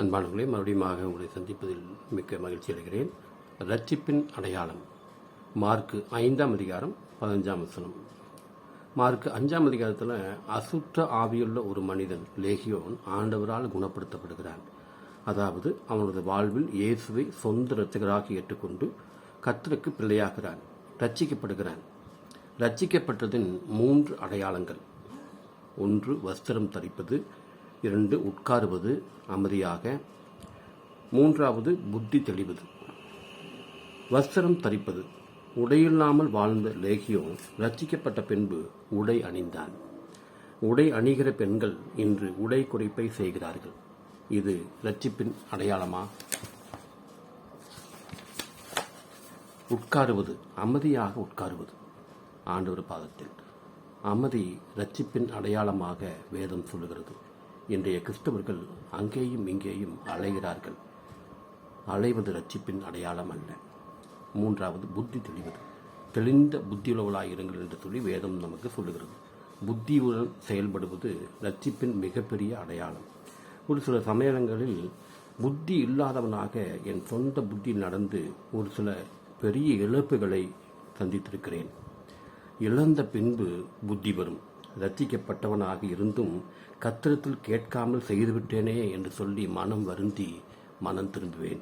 அன்பானவர்களே மறுபடியும் உங்களை சந்திப்பதில் மிக்க மகிழ்ச்சி அடைகிறேன். ரட்சிப்பின் அடையாளம். மார்க்கு ஐந்தாம் அதிகாரம் பதினஞ்சாம் வசனம். மார்க்கு அஞ்சாம் அதிகாரத்தில் அசுத்த ஆவியுள்ள ஒரு மனிதன் லேகியோன் ஆண்டவரால் குணப்படுத்தப்படுகிறான். அதாவது அவனது வாழ்வில் இயேசுவை சொந்த இரட்சகராக ஏற்றுக்கொண்டு கத்தருக்கு பிள்ளையாகிறான் ரட்சிக்கப்படுகிறான் ரட்சிக்கப்பட்டதின் மூன்று அடையாளங்கள். ஒன்று வஸ்திரம் தரிப்பது. இரண்டு உட்காருவது அமைதியாக. மூன்றாவது புத்தி தெளிவது. வஸ்திரம் தரிப்பது. உடையில்லாமல் வாழ்ந்த லேகியோ ரச்சிக்கப்பட்ட பின்பு உடை அணிந்தான். உடை அணிகிற பெண்கள் இன்று உடை குறைப்பை செய்கிறார்கள். இது ரட்சிப்பின் அடையாளமா? உட்காருவது அமைதியாக உட்காருவது. ஆண்டவர் பாதத்தில். அமைதி ரட்சிப்பின் அடையாளமாக வேதம் சொல்லுகிறது. இன்றைய கிறிஸ்தவர்கள் அங்கேயும் இங்கேயும் அலைகிறார்கள். அலைவது ரட்சிப்பின் அடையாளம் அல்ல. மூன்றாவது புத்தி தெளிவது. தெளிந்த புத்தியுள்ளவளாயிருங்கள் என்று சொல்லி வேதம் நமக்கு சொல்லுகிறது. புத்தியுடன் செயல்படுவது ரட்சிப்பின் மிகப்பெரிய அடையாளம். ஒரு சில சமயங்களில் புத்தி இல்லாதவனாக என் சொந்த புத்தி நடந்து ஒரு சில பெரிய இழப்புகளை சந்தித்திருக்கிறேன். இழந்த பின்பு புத்தி வரும். ரட்சிக்கப்பட்டவனாக இருந்தும் கத்திரத்தில் கேட்காமல் செய்துவிட்டேனே என்று சொல்லி மனம் வருந்தி மனம் திரும்புவேன்.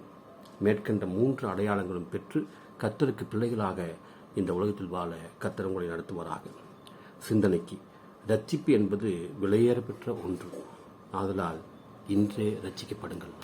மேற்கண்ட மூன்று அடையாளங்களும் பெற்று கத்தருக்கு பிள்ளைகளாக இந்த உலகத்தில் வாழ கத்திரங்களை நடத்துவராக நடத்துவாராக. சிந்தனைக்கு ரட்சிப்பு என்பது விலையேற பெற்ற ஒன்று. ஆதலால் இன்றே ரட்சிக்கப்படுங்கள்.